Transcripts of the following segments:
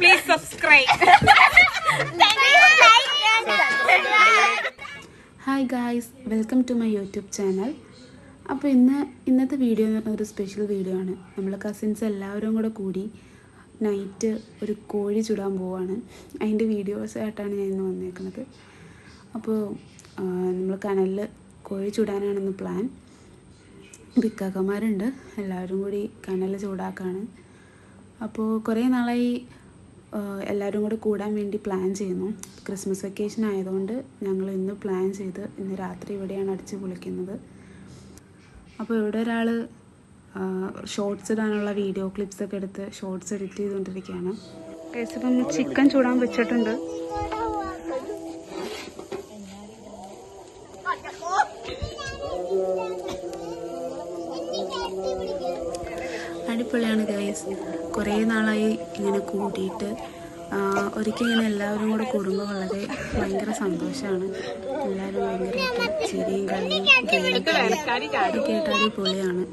Please subscribe hi guys welcome to my YouTube channel അപ്പോൾ ഇന്ന് ഇന്നത്തെ വീഡിയോ എന്ന് പറഞ്ഞാൽ ഒരു സ്പെഷ്യൽ വീഡിയോ ആണ്. നമ്മൾ കസിൻസ് എല്ലാവരും കൂടെ കൂടി നൈറ്റ് ഒരു കോഴി ചുടാൻ പോവാണ്. അതിന്റെ വീഡിയോസ് ആയിട്ടാണ് ഞാൻ ഇന്ന് വന്നേക്കുന്നത്. അപ്പോൾ നമ്മൾ കനലിൽ കോഴി ചൂടാനാണെന്ന് പ്ലാൻ വിക്കാക്കന്മാരുണ്ട് എല്ലാവരും കൂടി കനൽ ചൂടാക്കാണ്. അപ്പോൾ കുറേ നാളായി എല്ലാവരും കൂടെ കൂടാൻ വേണ്ടി പ്ലാൻ ചെയ്യുന്നു. ക്രിസ്മസ് വെക്കേഷൻ ആയതുകൊണ്ട് ഞങ്ങൾ ഇന്ന് പ്ലാൻ ചെയ്ത് ഇന്ന് രാത്രി ഇവിടെയാണ് അടിച്ച് പൊളിക്കുന്നത്. അപ്പോൾ ഇവിടെ ഒരാൾ ഷോർട്സ് ഇടാനുള്ള വീഡിയോ ക്ലിപ്സ് ഒക്കെ എടുത്ത് ഷോർട്സ് എഡിറ്റ് ചെയ്തുകൊണ്ടിരിക്കുകയാണ് ചിക്കൻ ചൂടാൻ വെച്ചിട്ടുണ്ട്. അടിപൊളിയാണ് ഗൈസ് കുറേ നാളായി ഇങ്ങനെ കൂടിയിട്ട്. ഒരിക്കലും ഇങ്ങനെ എല്ലാവരും കൂടെ കൂടുമ്പോൾ വളരെ ഭയങ്കര സന്തോഷമാണ്. എല്ലാവരും ഭയങ്കരമായിട്ട് ചിരിയും കളിയും കേട്ടാലും പൊളിയാണ്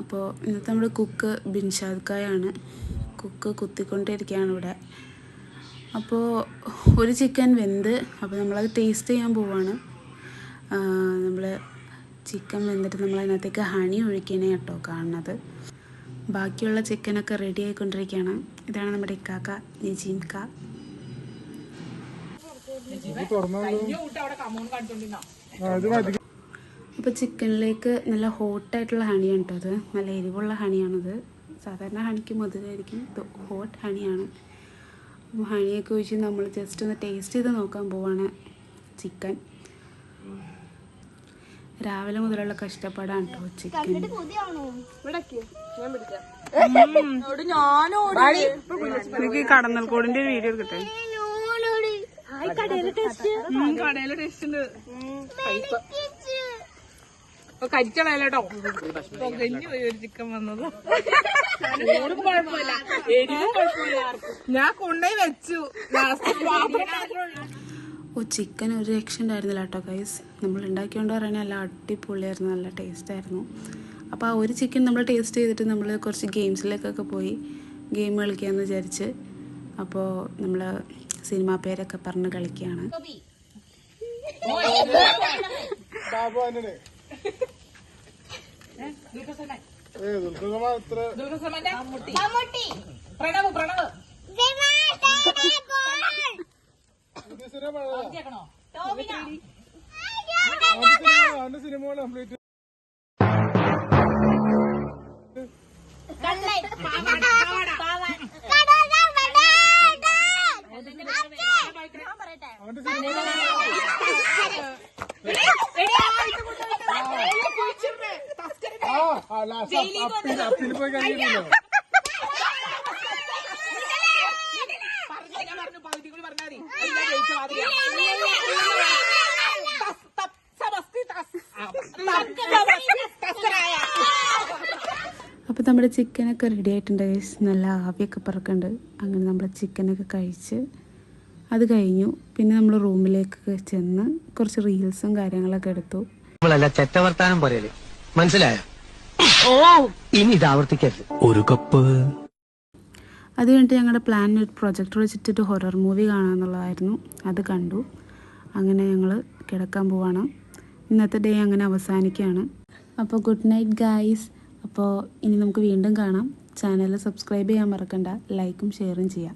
അപ്പോൾ ഇന്നത്തെ നമ്മുടെ കുക്ക് ബിൻഷാദ് കായാണ്. കുക്ക് കുത്തിക്കൊണ്ടിരിക്കുകയാണ് ഇവിടെ. അപ്പോൾ ഒരു ചിക്കൻ വെന്ത് അപ്പോൾ നമ്മളത് ടേസ്റ്റ് ചെയ്യാൻ പോവാണ്. നമ്മൾ ചിക്കൻ വെന്തിട്ട് നമ്മൾ അതിനകത്തേക്ക് ഹണി ഒഴിക്കണേ കേട്ടോ കാണുന്നത്. ബാക്കിയുള്ള ചിക്കനൊക്കെ റെഡി ആയിക്കൊണ്ടിരിക്കുകയാണ്. ഇതാണ് നമ്മുടെ ഇക്കാക്ക നജീം അപ്പൊ അപ്പോൾ ചിക്കനിലേക്ക് നല്ല ഹോട്ടായിട്ടുള്ള ഹണിയാണ് കേട്ടോ അത്. നല്ല എരിവുള്ള ഹണിയാണത് സാധാരണ ഹണിക്ക് മധുരമായിരിക്കും ഹോട്ട് ഹണിയാണ് ഹണിയൊക്കെ ഒഴിച്ച് നമ്മൾ ജസ്റ്റ് ഒന്ന് ടേസ്റ്റ് ചെയ്ത് നോക്കാൻ പോവാണ് ചിക്കൻ. രാവിലെ മുതലുള്ള കഷ്ടപ്പാടാണ് കേട്ടോ ചിക്കൻ എനിക്ക് കടന്നൽക്കോടിന്റെ ഒരു വീഡിയോ എടുക്കട്ടെ? കടയിലെ ടേസ്റ്റ് ഉണ്ട്. പൊകഞ്ഞു പോയി ഒരു ചിക്കൻ വന്നത്. ഞാൻ കൊണ്ടുപോയി വെച്ചു. ലാസ്റ്റ് ഓ ചിക്കൻ ഒരു രക്ഷ ഉണ്ടായിരുന്നില്ല കേട്ടോ ഗൈസ് നമ്മൾ ഉണ്ടാക്കിയോണ്ട് പറയണേ നല്ല അടിപൊളിയായിരുന്നു നല്ല ടേസ്റ്റ് ആയിരുന്നു. അപ്പോൾ ആ ഒരു ചിക്കൻ നമ്മൾ ടേസ്റ്റ് ചെയ്തിട്ട് നമ്മൾ കുറച്ച് ഗെയിംസിലേക്കൊക്കെ പോയി ഗെയിം കളിക്കാമെന്ന് വിചാരിച്ച് അപ്പോൾ നമ്മൾ സിനിമാ പേരൊക്കെ പറഞ്ഞ് കളിക്കുകയാണ് ബാബു ആന്റണി ഏ മമ്മൂട്ടി മമ്മൂട്ടി പ്രണവ് പ്രണവ്. Cinema complete. അപ്പിൽ പോയി കഴിയുന്നില്ലോ ഞാൻ പറഞ്ഞു പകുതി കൂടി പറഞ്ഞാൽ മതി ആ, അപ്പോൾ നമ്മുടെ ചിക്കനൊക്കെ റെഡി ആയിട്ടുണ്ട് ഗൈസ് നല്ല ആവിയൊക്കെ പറക്കുന്നുണ്ട്. അങ്ങനെ നമ്മൾ ചിക്കനൊക്കെ കഴിച്ച് അത് കഴിഞ്ഞു. പിന്നെ നമ്മൾ റൂമിലേക്ക് ചെന്ന് കുറച്ച് റീൽസും കാര്യങ്ങളൊക്കെ എടുത്തു. നമ്മളല്ല ചെറ്റവർത്താനം പറയൽ. മനസ്സിലായോ? ഓ. ഇനി ഇത് ആവർത്തിക്കരുത്. ഒരു കപ്പ് അത് കഴിഞ്ഞിട്ട് ഞങ്ങളുടെ പ്ലാൻ ഒരു പ്രൊജക്ടർ വെച്ചിട്ട് ഒരു ഹൊറർ മൂവി കാണാമെന്നുള്ളതായിരുന്നു അത് കണ്ടു. അങ്ങനെ ഞങ്ങൾ കിടക്കാൻ പോവാണ്. ഇന്നത്തെ ഡേ അങ്ങനെ അവസാനിക്കുകയാണ്. അപ്പോൾ ഗുഡ് നൈറ്റ് ഗായ്സ് അപ്പോൾ ഇനി നമുക്ക് വീണ്ടും കാണാം. ചാനൽ സബ്സ്ക്രൈബ് ചെയ്യാൻ മറക്കണ്ട. ലൈക്കും ഷെയറും ചെയ്യാം.